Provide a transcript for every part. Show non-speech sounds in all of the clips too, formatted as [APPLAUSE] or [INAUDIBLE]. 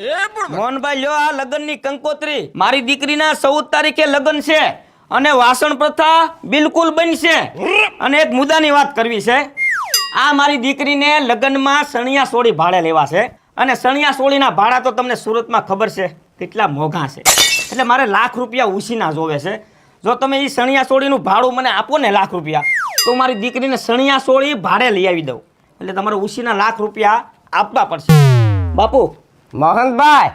મોહનભાઈ લ્યો આ લગ્નની કંકોત્રી. મારી દીકરીના ચૌદ તારીખે લગ્ન છે અને વાસણ પ્રથા બિલકુલ બનશે. અને એક મુદ્દાની વાત કરવી છે. આ મારી દીકરીને લગ્નમાં સણિયા સોળી ભાડે લેવા છે. અને સણિયા સોળીના ભાડા તો તમને સુરતમાં ખબર છે કેટલા મોંઘા છે. એટલે મારે લાખ રૂપિયા ઉછીના જોવે છે. જો તમે એ સણિયા સોળીનું ભાડું મને આપો ને લાખ રૂપિયા તો મારી દીકરીને સણિયા સોળી ભાડે લઈ આવી દઉં. એટલે તમારે ઉછીના લાખ રૂપિયા આપવા પડશે. બાપુ મોહનભાઈ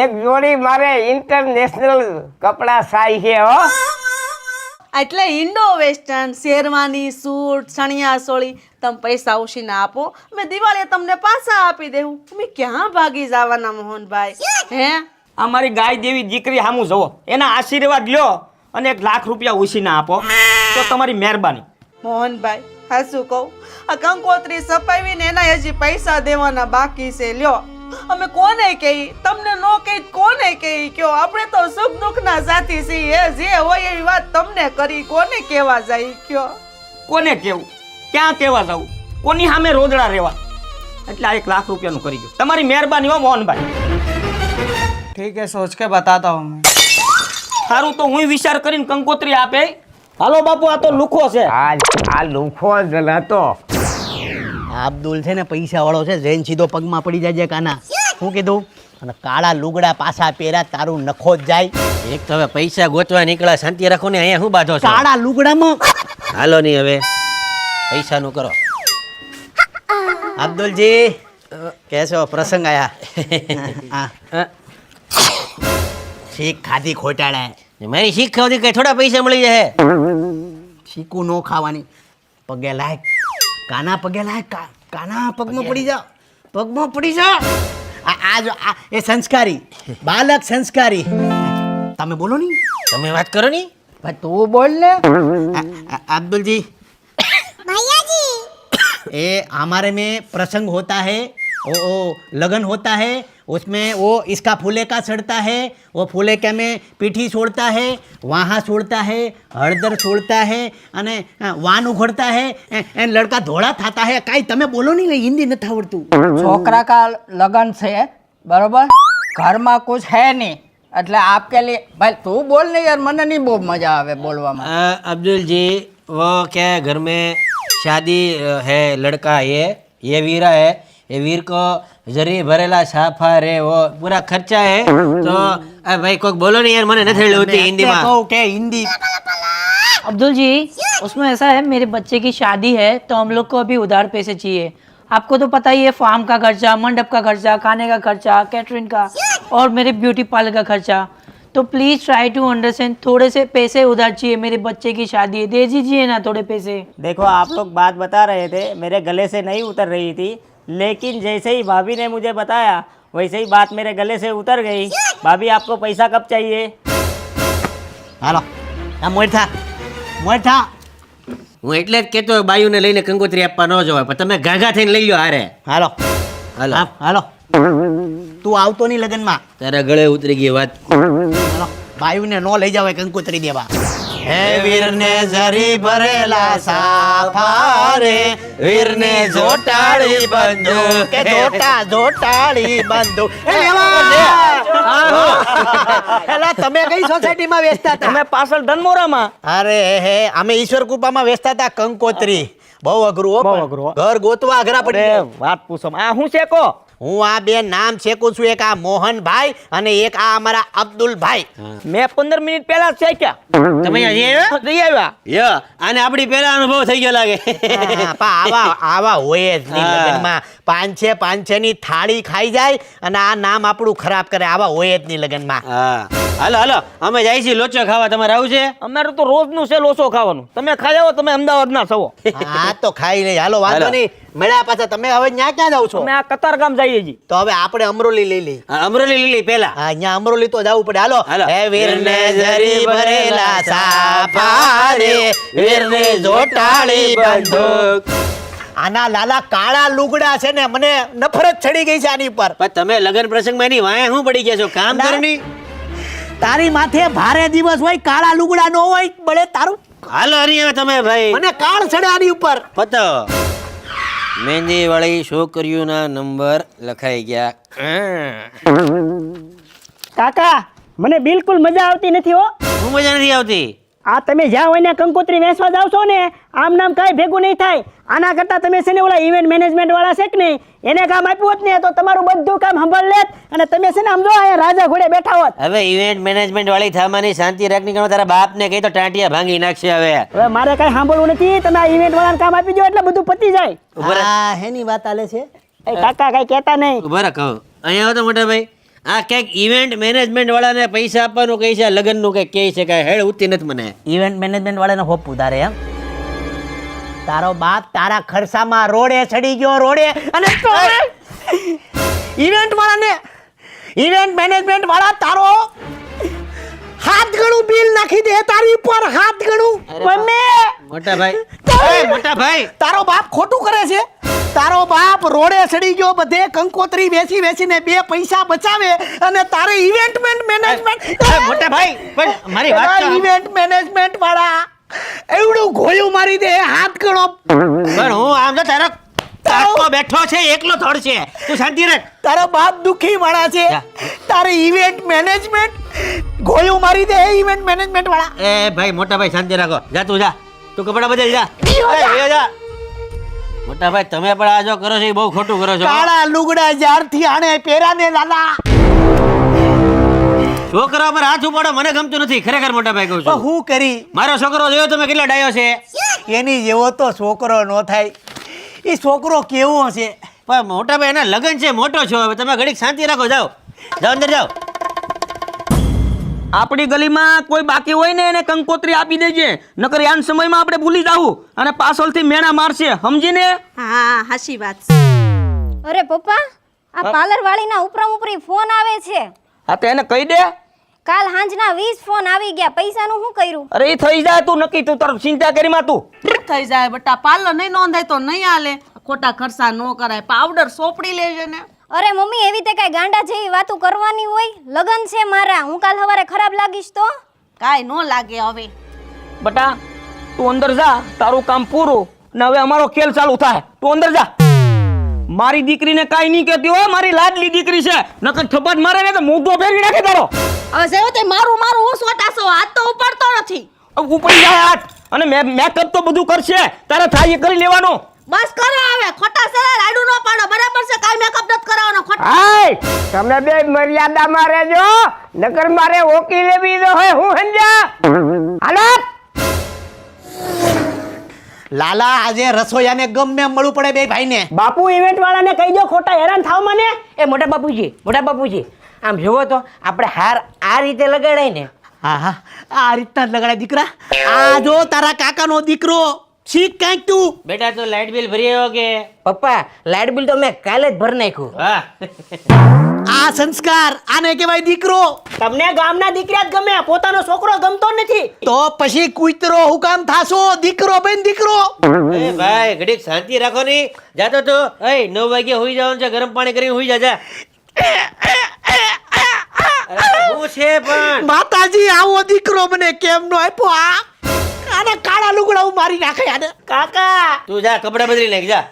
એક જોડી મારે ઇન્ટરનેશનલ કપડાં સાઈ છે હો. એટલે ઇન્ડો વેસ્ટર્ન શેરવાની સૂટ સણિયા સોળી તમે પૈસા ઉછીને આપો. મેં દિવાળીએ તમને પાછા આપી દેવું મેં ક્યાં ભાગી જવાના મોહનભાઈ? હે? આ મારી ગાય દેવી દીકરી હામું જવો એના આશીર્વાદ લ્યો અને એક લાખ રૂપિયા ઉછીને આપો. તો તમારી મહેરબાની. મોહનભાઈ હા શું કહું? આ કંકોત્રી સપાવીને એના હજી પૈસા દેવાના બાકી છે. લ્યો. અમે કોને કહી? તમને નો કહી કોને કહી? કયો આપણે તો સુખ દુઃખના સાથી છીએ. જે હોય એવી વાત તમને કરી કોને કહેવા જાય? કયો. કોને કહેવું? ક્યાં કહેવા જવું? કોની સામે રોદડા રહેવા? એટલે આ એક લાખ રૂપિયાનું કરી દો. તમારી મહેરબાની હો મોહનભાઈ. ઠીક હે સોચ કે બતાતા હું. સારું તો હું વિચાર કરીને કંકોત્રી આપે. હાલો બાપુ આ તો લુખો છે. આ આ લુખો જ હતો અબ્દુલ છે ને પૈસા વાળો છે જૈન સીધો પગમાં પડી જાય કાના. શું કીધું? અને કાળા લુગડા પાછા પહેરા તારું નખો જ જાય. એક તો હવે પૈસા ગોતવા નીકળ્યા શાંતિ રાખો ને અહીંયા શું બાધો છો? કાળા લુગડામાં? હાલો નહીં હવે. પૈસાનું કરો. અબ્દુલજી કેસો પ્રસંગ આયા. શીખ ખાધી ખોટાડા. મારી શીખ ખાવાથી કઈ થોડા પૈસા મળી જાય? શીખું નો ખાવાની. પગે લાયક કાના પગે લાયક કા- કાના પગમાં પડી જાઓ પગમાં પડી જાઓ આ આ જો આ એ સંસ્કારી [LAUGHS] બાલક સંસ્કારી તમે બોલો નહીં તમે વાત કરો ની भाई तू बोल ले अब्दुल जी भैया जी ये हमारे में प्रसंग होता है वो वो लगन होता है उसमें वो इसका फूले का सड़ता है वो ફૂલે કેમે પીઠી છોડતા હે વાહા છોડતા હે હળદર છોડતા હે અને વાન ઉખડતા હે એને લડકા ધોળા થતા હે કાંઈ તમે બોલો નહીં હિન્દી નથી આવડતું છોકરા કા લગન છે બરોબર ઘરમાં કુછ હે નહીં એટલે આપકે લી ભાઈ તું બોલ ને યાર મને નહીં બહુ મજા આવે બોલવામાં. અબ્દુલજી વો કે ઘર મેં શાદી હે લડકા હે ये વીરા है ये वीर को जरी भरेला साफा रे वो पूरा खर्चा है तो आ, भाई कोई बोलो नहीं यार મને નથી આવડતી હિન્દીમાં કહું કે હિન્દી अब्दुल जी उसमें ऐसा है मेरे बच्चे की शादी है तो हम लोग को अभी उधार पैसे चाहिए आपको तो पता ही है फार्म का खर्चा मंडप का खर्चा खाने का खर्चा कैटरिंग का और मेरे ब्यूटी पार्लर का खर्चा तो प्लीज़ ट्राई टू अंडरस्टैंड थोड़े से पैसे उधार चाहिए मेरे बच्चे की शादी है दे दीजिए ना थोड़े पैसे देखो आप लोग बात बता रहे थे मेरे गले से नहीं उतर रही थी लेकिन जैसे ही भाभी ने मुझे बताया वैसे ही बात मेरे गले से उतर गई भाभी आपको पैसा कब चाहिए હાલો આ મોઠા મોઠા હું એટલે જ કહેતો બાયુને લઈને કંકોત્રી આપવા ન જવાય પણ તમે ગાગા થઈને લઈ લો હારે હાલો હાલો હા, હાલો તું આવતો નહીં લગનમાં તારા ગળે ઉતરી ગઈ વાત હાલો બાયુને નો લઈ જાવ કંકોત્રી દેવા હે વીરને જરી ભરેલા સાફારે વીરને જોટાળી બંધુ કે જોટા જોટાળી બંધુ. [LAUGHS] એલા તમે કઈ સોસાયટીમાં વેચતા હતા? તમે પાછળ ધનમોરામાં. અરે હે અમે ઈશ્વર કૃપામાં વેચતા હતા કંકોત્રી. બહુ અઘરું બહુ અઘરું ઘર ગોતવા અઘરા પડે વાત પૂછો. આ હું છે કો? હું આ બે નામ શેકું છું એક આ મોહનભાઈ અને એક આ અમારા અબ્દુલભાઈ. મેં પંદર મિનિટ પહેલા શેક્યા. તમે? જઈ આવ્યા. યો અને આપણી પહેલા અનુભવ થઈ ગયો લાગે. પા આવા આવા હોય જ. લગ્નમાં. પાંચે છે ની થાળી ખાઈ જાય અને આ નામ આપણું ખરાબ કરે આવા હોય જ નહીં લગ્નમાં. હા. હાલો હાલો અમે જાય છે લોચો ખાવા. તમારે આવું છે? અમારે તો રોજનું છે લોચો ખાવાનું. તમે ખાઈ આવો તમે અમદાવાદના છો. હા તો ખાઈ લઈ. હાલો વાંધો નહીં. મળ્યા પાછા. તમે હવે ન્યા ક્યાં જાવ છો? અમે આ કતારગામ જઈએ જી તો હવે આપણે અમરોલી લઈ લઈ અમરોલી લઈ લઈ પેલા હા અહીંયા અમરોલી તો જવું પડે. હાલો. હાલો. હે વીરને જરી ભરેલા સાફા રે વીરને જોટાળી બંદૂક. આના લાલા કાળા લુગડા છે ને મને નફરત ચડી ગઈ છે આની પર પણ તમે લગ્ન પ્રસંગમાં એની વાયા શું પડી ગયા છો? કામ ના. કરની? તારી માથે ભારે દિવસ હોય કાળા લુગડા નો હોય બળે તારું. હાલો હરી હવે તમે ભાઈ. મને કાળ ચડે આની ઉપર. પતો. મહેંદી વાળી છોકરીઓના નંબર લખાઈ ગયા. કાકા મને બિલકુલ મજા આવતી નથી હો. શું મજા નથી આવતી? આ તમે જ્યાં હોય ને કંકોત્રી વેચવા જાવ છો ને આમ નામ કાંઈ ભેગું નહીં થાય. આના કરતાં તમે છે ને ઓલા ઇવેન્ટ મેનેજમેન્ટ વાળા છે કે નહીં એને કામ આપ્યું હોત ને તો તમારું બધું કામ સંભાળ લેત અને તમે છે ને આમ જો અહીંયા રાજા ઘોડે બેઠા હોત. હવે ઇવેન્ટ મેનેજમેન્ટ વાળી થામાની શાંતિ રાખની કરો તારા બાપને કહી તો ટાંટિયા ભાંગી નાખશે હવે. હવે મારે કાંઈ સાંભળવું નથી તમે આ ઇવેન્ટ વાળાને કામ આપી દો એટલે બધું પતી જાય. હા હેની વાત આલે છે? કાકા કાંઈ કહેતા નહીં. બરાબર કહો. અહીંયા આવો તો મોટા ભાઈ આ ક્યાંક ઇવેન્ટ મેનેજમેન્ટ વાળાને પૈસા આપવાનું કહે છે લગ્નનું કંઈક કહે છે કાંઈ હેડ ઉતી નથી મને. ઇવેન્ટ મેનેજમેન્ટ વાળાને હોપ ઉતારે એમ? તારો બાપ તારા ખર્ચામાં રોડે ચડી ગયો રોડે. અને ઇવેન્ટ વાળાને ઇવેન્ટ મેનેજમેન્ટ વાળા તારો હાથ ગણું બિલ નાખી દે તારી ઉપર હાથ ગણું મમ્મી મોટા ભાઈ. મોટા ભાઈ. તારો બાપ ખોટું કરે છે. તારો બાપ રોડે ચડી ગયો બધે કંકોત્રી વેચી વેચીને બે પૈસા બચાવે અને તારે ઇવેન્ટમેન્ટ મેનેજમેન્ટ મોટા ભાઈ પણ મારી વાત ઇવેન્ટ મેનેજમેન્ટ વાળા એવડું ગોળ્યું મારી દે હાથ ગણો. પણ હું આમ તો તારો તારો બેઠો છે એકલો થોડ છે. તું શાંતિ રાખ. તારો બાપ દુખી વાળા છે. તારે ઇવેન્ટ મેનેજમેન્ટ ગોળ્યું મારી દે ઇવેન્ટ મેનેજમેન્ટ વાળા. એ ભાઈ મોટા ભાઈ શાંતિ રાખો. જા તું જા. તું કપડા બદલ જા. એ જા. મોટા ભાઈ તમે પણ આ જો કરો છો એ બહુ ખોટું કરો છો. કાળા લુગડા જ્યારથી આણે પહેરા ને લાલા. છોકરા પર હાથ ઉપાડો મને ગમતું નથી. ખરેખર મોટા ભાઈ કહું છું. હું કરી? મારો છોકરો જોયો તમે કેટલો ડાયો છે? એની જેવો તો છોકરો નો થાય. એ છોકરો કેવો હશે? પણ મોટા ભાઈ એના લગ્ન છે મોટો છો. હવે તમે ઘડીક શાંતિ રાખો જાઓ. જાઓ અંદર જાઓ. આપણી ગલીમાં કોઈ બાકી હોય ને એને કંકોત્રી આપી દેજે. નકર યાન સમયમાં આપણે ભૂલી જાવું અને પાછળથી મેણા મારશે. સમજીને? હા હાસી વાત. છે. અરે પપ્પા આ પાર્લર વાળીના ઉપરમ ઉપરી ફોન આવે છે. હા તો એને કહી દે. કાલ હાંજના 20 ફોન આવી ગયા પૈસાનું શું કર્યું? અરે એ થઈ જાય તું નક્કી તું તારું ચિંતા કરી માં તું. થઈ જાય? બટા પાર્લર નહીં નોંધાય તો નહીં આલે ખોટા ખર્ચા ન કરાય. પાવડર સોપડી લેજે ને. અરે મમ્મી એવી તે કઈ ગાંડા જેવી વાતો કરવાની હોય? લગન છે મારા. હું કાલ સવારે ખરાબ લાગીશ તો? કાંઈ ન લાગે હવે. બટા તું અંદર જા તારું કામ પૂરું. ને હવે અમારો ખેલ ચાલુ થાય. તું અંદર જા. મારી દીકરીને કાઈ નહીં કહેતી હોય મારી લાડલી દીકરી છે. નકર થપ્પડ મારે ને તો મોઢો ફેરવી નાખે તારો. હવે તે મારું મારું હું સોટાસો હાથ તો ઉપાડતો નથી. હવે ઉપડી જાય હાથ. અને મે- મેકઅપ તો બધું કરશે. તારે થાય એ કરી લેવાનું. બસ કરો હવે. ખોટા સરા લાડુ નો પાડો. બરાબર છે? કાંઈ મેકઅપ નત કરાવવાનો. ખોટા હાય! તમે બે મર્યાદામાં રહેજો. નકર મારે ઓકી લેવી તો હોય હું સમજ્યા? હાલો? લાલા આજે રસોયાને ગમે એમ મળવું પડે બે ભાઈને. બાપુ ઇવેન્ટ વાળાને કહી દો ખોટા હેરાન થાવ મને. એ મોટા બાપુજી મોટા બાપુજી આમ જુઓ તો આપણે હાર આ રીતે લગાડાય ને. હા હા આ રીતના જ લગાડે દીકરા. આ જો તારા કાકાનો દીકરો. શીખ કાંઈક તું. બેટા તો લાઇટ બિલ ભરી આવ્યો કે? પપ્પા લાઇટ બિલ તો મેં કાલે જ ભરી નાખ્યું. હા. આ સંસ્કાર આને કહેવાય દીકરો. તમને ગામના દીકરા જ ગમે પોતાનો છોકરો ગમતો નથી. તો પછી કૂતરો હુકામ થાશો દીકરો બેન દીકરો. એ ભાઈ ઘડીક શાંતિ રાખો ની. જાતો તો એ નવ વાગે હોઈ જવાનું છે ગરમ પાણી કરી હોઈ જાજા અરે શું છે પણ? માતાજી આવો દીકરો મને કેમ નો આપ્યો આ? આના કાળા લુગડા હું મારી નાખે આને. કાકા! તું જા કપડા બદલી નાખ જા.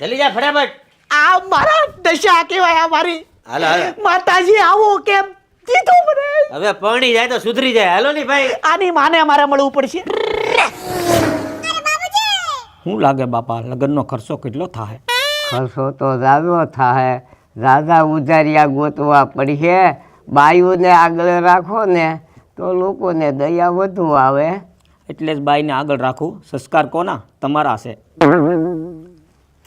જલ્દી જા ફટાફટ. આ મારા દશા કહેવાય આ મારી. હાલો હાલો. માતાજી આવો કેમ? કીધું મને. હવે પરણી જાય તો સુધરી જાય. હાલો ની ભાઈ. આની માને મારે મળવું પડશે. શું લાગે બાપા લગ્નનો ખર્ચો કેટલો થાય ખર્ચો તો દાદો થાય દાદા ઉધારિયા ગોતવા પડશે. બાયુને આગળ રાખો ને તો લોકોને દયા વધુ આવે. એટલે જ બાઈને આગળ રાખું. સંસ્કાર કોના? તમારા છે.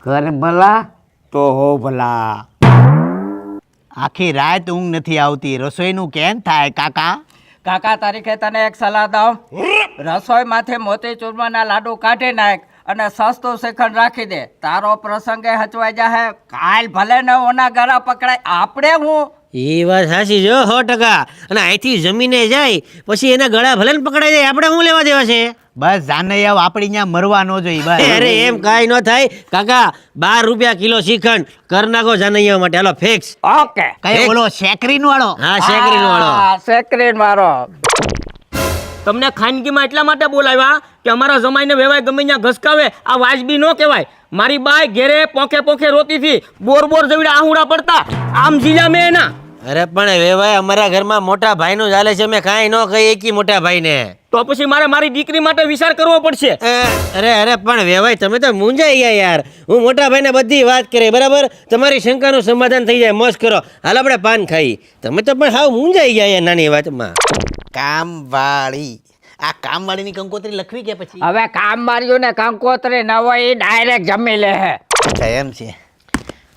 ઘર ભલા તો હો ભલા. આખી રાત ઊંઘ નથી આવતી. રસોઈનું કેમ થાય કાકા? કાકા તારીખે તને એક સલાહ દઉં. રસોઈમાંથી મોતીચૂરમાના લાડુ કાઢી નાખ અને સસ્તું શ્રીખંડ રાખી દે. તારો પ્રસંગે હચવાઈ જાહે. કાલ ભલે ને ઓના ગળા પકડાય. આપણે હું એ વાત સાચી જો સો ટકા. અને અહીંથી જમીને જાય પછી એના ગળા ભલે ને પકડાઈ જાય આપણે શું લેવા દેવા છે? બસ જાનૈયા આપણી ત્યાં મરવા ન જોઈ બસ. [LAUGHS] અરે એમ કાંઈ ન થાય. કાકા બાર રૂપિયા કિલો શ્રીખંડ કર નાખો જાનૈયા માટે. હાલો ફિક્સ ઓકે. કઈ બોલો શેકરીન વાળો? હા શેકરીનો વાળો. હા, સેક્રેટ મારો તમને ખાનગીમાં એટલા માટે બોલાવ્યા કે અમારા જમાઈને વેવાય ગમે ત્યાં ઘસકાવે આ વાજબી ન કહેવાય. મારી બાય ઘેરે પોખે પોખે રોતી હતી બોર બોર જવડા આહુડા પડતા. આમ જીલા મેં એના. અરે પણ વેવાય અમારા ઘરમાં મોટા ભાઈનું ચાલે છે. અમે કાંઈ ન કહી એકી મોટા ભાઈને. તો પછી મારે મારી દીકરી માટે વિચાર કરવો પડશે. અરે અરે પણ વેવાય તમે તો મૂંઝાઈ ગયા યાર. હું મોટા ભાઈને બધી વાત કરી બરાબર? તમારી શંકાનું સમાધાન થઈ જાય મોજ કરો. હાલ આપણે પાન ખાઈ. તમે તો પણ હાવ મૂંઝાઈ ગયા યાર નાની વાતમાં. કામવાળી. આ કામવાળીની કંકોત્રી લખવી કે પછી? હવે કામવાળીઓ ને કંકોત્રી ન હોય એ ડાયરેક્ટ જમી લે હે. એમ છે.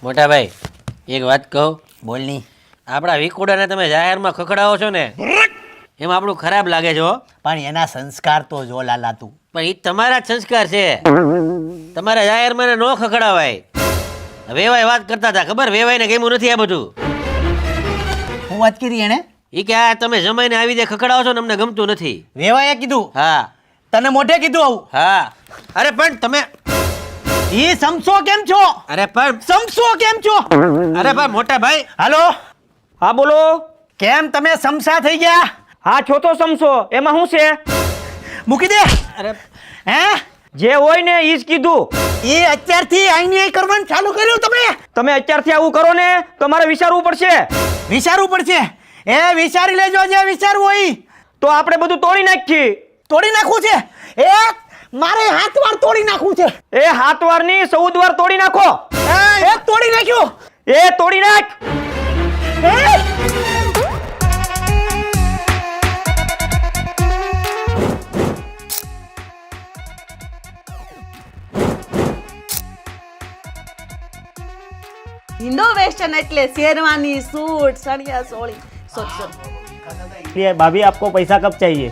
મોટા ભાઈ એક વાત કહું. બોલની. આપણા વિકોડાને તમે જાહેરમાં ખખડાવો છો ને? એમાં આપણું ખરાબ લાગે છે હો. પણ એના સંસ્કાર તો જો લાલા તું. પણ એ તમારા જ સંસ્કાર છે. તમારા જાહેરમાં ન ખખડાવાય. વેવાય વાત કરતા હતા. ખબર? વેવાય ને ગમ્યું નથી આ બધું. હું વાત કરી એને એ કે આ તમે જમાઈને આવી દે ખખડાવો છો ને અમને ગમતું નથી. વેવાએ કીધું? હા. તને મોઢે કીધું આવું? હા. અરે પણ તમે એ સમસો કેમ છો? અરે પણ સમસો કેમ છો? અરે પણ મોટા ભાઈ. હાલો? હા બોલો. કેમ તમે સમસા થઈ ગયા? હા છો તો સમસો એમાં શું છે? મૂકી દે. અરે. હે? જે હોય ને ઈ જ કીધું. એ અત્યારથી આઈને કરવાનું ચાલુ કર્યું તમે? તમે અત્યારથી આવું કરો ને તો મારે વિચારવું પડશે. વિચારવું પડશે. એ વિચારી લેજો જે વિચારવું હોય તો આપણે બધું તોડી નાખીએ. તોડી નાખવું છે? એ મારે હાથ વાર તોડી નાખવું છે. એ હાથ વારની ચૌદ વાર તોડી નાખો. એ તોડી નાખ્યું. એ તોડી નાખ. ઇન્ડો વેસ્ટર્ન એટલે શેરવાની સૂટ સળિયા સોળી સોટ સોટ भाभी आपको पैसा कब चाहिए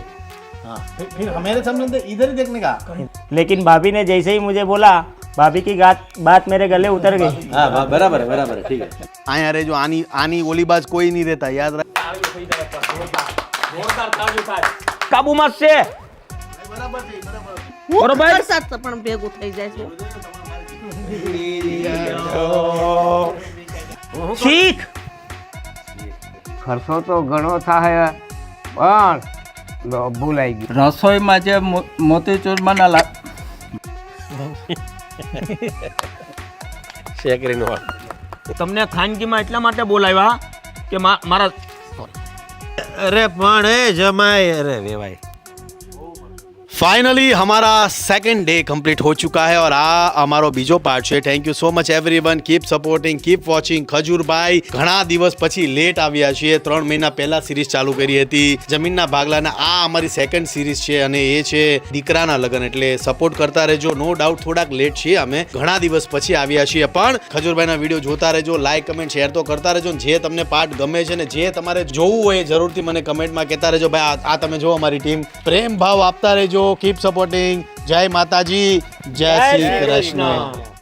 फिर फिर हमारे सामने इधर ही देखने का लेकिन भाभी ने जैसे ही मुझे बोला भाभी की बात बात मेरे गले उतर गई हाँ बराबर है बराबर है ठीक है आया रे जो आनी आनी ओलीबाज कोई नहीं रहता याद रख કાબુમાં જ છે બરોબર વરસાદ તો પણ ભેગું થઈ જાય છે શીખ ખર્ચો તો ઘણો થાય પણ લો, ભૂલાઈ ગયું રસોઈમાં જે મો- મોતીચૂરમાના લા [LAUGHS] શેકરીનો તમને ખાનગીમાં એટલા માટે બોલાવ્યા કે મારા અરે પણ એ જમાય અરે વેવાય फाइनली हमारा सेकंड डे कंप्लीट हो चुका है और આ અમારો બીજો પાર્ટ છે thank you so much everyone keep supporting keep watching Khajurbhai ઘણા દિવસ પછી લેટ આવ્યા છીએ ત્રણ મહિના પહેલા સિરીઝ ચાલુ કરી હતી જમીનના ભાગલાના આ અમારી સેકન્ડ સિરીઝ છે અને એ છે દીકરાના લગ્ન એટલે સપોર્ટ કરતા રહેજો નો ડાઉટ થોડાક લેટ છીએ અમે ઘણા દિવસ પછી આવ્યા છીએ પણ ખજૂરભાઈના વિડીયો જોતા રહેજો લાઈક કમેન્ટ શેર તો કરતા રહેજો અને જે તમને પાર્ટ ગમે છે ને જે તમારે જોવું હોય એ જરૂરથી મને કમેન્ટમાં કહેતા રહેજો ભાઈ આ- આ તમે જો અમારી ટીમ પ્રેમ ભાવ આપતા રહેજો કીપ સપોર્ટિંગ જય માતાજી જય શ્રી કૃષ્ણ